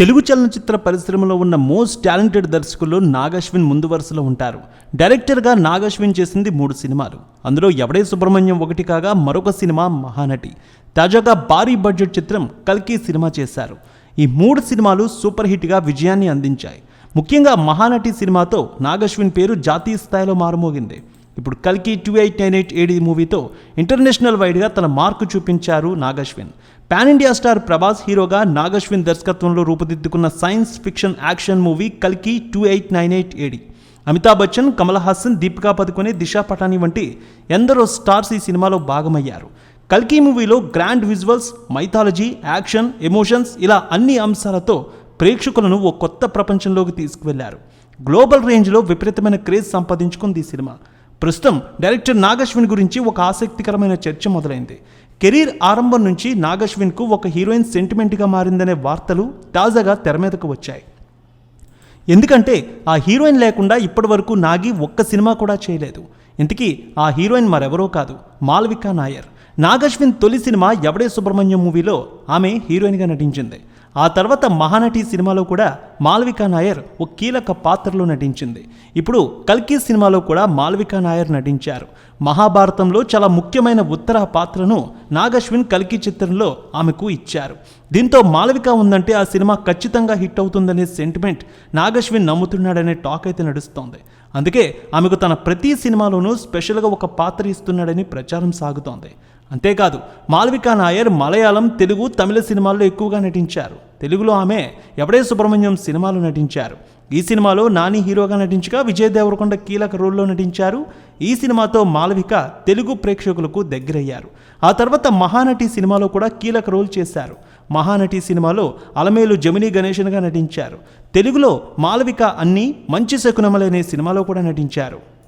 తెలుగు చలనచిత్ర పరిశ్రమలో ఉన్న మోస్ట్ టాలెంటెడ్ దర్శకుల్లో నాగశ్విన్ ముందు వరుసలో ఉంటారు. డైరెక్టర్గా నాగశ్విన్ చేసింది మూడు సినిమాలు. అందులో ఎవడే సుబ్రహ్మణ్యం ఒకటి కాగా మరొక సినిమా మహానటి. తాజాగా భారీ బడ్జెట్ చిత్రం కల్కి సినిమా చేశారు. ఈ మూడు సినిమాలు సూపర్ హిట్గా విజయాన్ని అందించాయి. ముఖ్యంగా మహానటి సినిమాతో నాగశ్విన్ పేరు జాతీయ స్థాయిలో మారుమోగింది. ఇప్పుడు కల్కి two eight nine eight AD మూవీతో ఇంటర్నేషనల్ వైడ్గా తన మార్కు చూపించారు Nag Ashwin. Pan India star Prabhas హీరోగా నాగశ్విన్ దర్శకత్వంలో రూపుదిద్దుకున్న సైన్స్ ఫిక్షన్ యాక్షన్ మూవీ కల్కి two eight nine eight AD Amitabh Bachchan Kamal Haasan Deepika Padukone Disha Patani వంటి ఎందరో స్టార్స్ ఈ సినిమాలో భాగమయ్యారు. కల్కి మూవీలో grand visuals mythology action emotions ఇలా అన్ని అంశాలతో ప్రేక్షకులను ఓ కొత్త ప్రపంచంలోకి తీసుకువెళ్ళారు. గ్లోబల్ రేంజ్లో విపరీతమైన క్రేజ్ సంపాదించుకుంది ఈ సినిమా. ప్రస్తుతం డైరెక్టర్ నాగశ్విన్ గురించి ఒక ఆసక్తికరమైన చర్చ మొదలైంది. కెరీర్ ఆరంభం నుంచి నాగశ్విన్కు ఒక హీరోయిన్ సెంటిమెంట్గా మారిందనే వార్తలు తాజాగా తెర మీదకు వచ్చాయి. ఎందుకంటే ఆ హీరోయిన్ లేకుండా ఇప్పటివరకు నాగి ఒక్క సినిమా కూడా చేయలేదు. ఇంతకీ ఆ హీరోయిన్ మరెవరో కాదు మాల్వికా నాయర్. నాగశ్విన్ తొలి సినిమా ఎవడే సుబ్రహ్మణ్యం మూవీలో ఆమె హీరోయిన్గా నటించింది. ఆ తర్వాత మహానటి సినిమాలో కూడా మాల్వికా నాయర్ ఒక కీలక పాత్రలో నటించింది. ఇప్పుడు కల్కి సినిమాలో కూడా మాల్వికా నాయర్ నటించారు. మహాభారతంలో చాలా ముఖ్యమైన ఉత్తర పాత్రను నాగశ్విన్ కల్కి చిత్రంలో ఆమెకు ఇచ్చారు. దీంతో మాలవిక ఉందంటే ఆ సినిమా ఖచ్చితంగా హిట్ అవుతుందనే సెంటిమెంట్ నాగశ్విన్ నమ్ముతున్నాడనే టాక్ అయితే నడుస్తోంది. అందుకే ఆమెకు తన ప్రతి సినిమాలోనూ స్పెషల్గా ఒక పాత్ర ఇస్తున్నాడని ప్రచారం సాగుతోంది. అంతేకాదు మాల్వికా నాయర్ మలయాళం తెలుగు తమిళ సినిమాల్లో ఎక్కువగా నటించారు. తెలుగులో ఆమె ఎవడే సుబ్రహ్మణ్యం సినిమాలో నటించారు. ఈ సినిమాలో నాని హీరోగా నటించగా విజయ్ దేవరకొండ కీలక రోల్లో నటించారు. ఈ సినిమాతో మాలవిక తెలుగు ప్రేక్షకులకు దగ్గరయ్యారు. ఆ తర్వాత మహానటి సినిమాలో కూడా కీలక రోల్ చేశారు. మహానటి సినిమాలో అలమేలు జమినీ గణేషన్గా నటించారు. తెలుగులో మాలవిక అన్ని మంచి శకునమలనే సినిమాలో కూడా నటించారు.